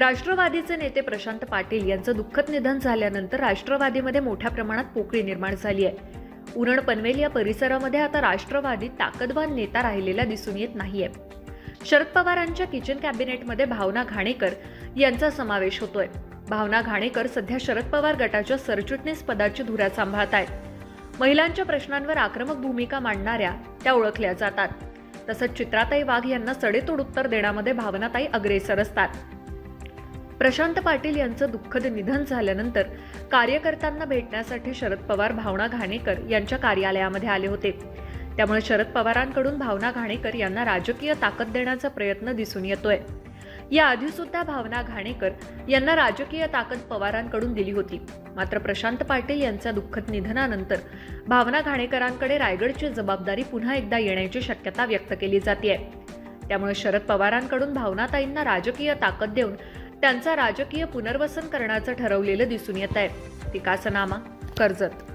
राष्ट्रवादीचे नेते प्रशांत पाटील यांचं दुःखद निधन झाल्यानंतर राष्ट्रवादीमध्ये मोठ्या प्रमाणात पोकळी निर्माण झाली आहे. उरण पनवेल या परिसरामध्ये आता राष्ट्रवादी ताकदवान नेता राहिलेला दिसून येत नाहीये. शरद पवारांच्या किचन कॅबिनेटमध्ये भावना घाणेकर यांचा समावेश होतोय. भावना घाणेकर सध्या शरद पवार गटाच्या सरचिटणीस पदाची धुरा सांभाळत आहेत. महिलांच्या प्रश्नांवर आक्रमक भूमिका मांडणाऱ्या त्या ओळखल्या जातात. तसंच चित्राताई वाघ यांना सडेतोड उत्तर देण्यामध्ये भावनाताई अग्रेसर असतात. प्रशांत पाटील यांचं दुःखद निधन झाल्यानंतर कार्यकर्त्यांना भेटण्यासाठी शरद पवार भावना घाणेकर यांच्या कार्यालयामध्ये आले होते. त्यामुळे शरद पवारांकडून भावना घाणेकर यांना राजकीय ताकद देण्याचा प्रयत्न दिसून येतोय. याआधी सुद्धा भावना घाणेकर यांना राजकीय ताकद पवारांकडून दिली होती. मात्र प्रशांत पाटील यांच्या दुःखद निधनानंतर भावना घाणेकरांकडे रायगडची जबाबदारी पुन्हा एकदा येण्याची शक्यता व्यक्त केली जाते त्यामुळे शरद पवारांकडून भावनाताईंना राजकीय ताकद देऊन त्यांचा राजकीय पुनर्वसन करण्याचं ठरवलेलं दिसून येत आहे टीकासनामा कर्जत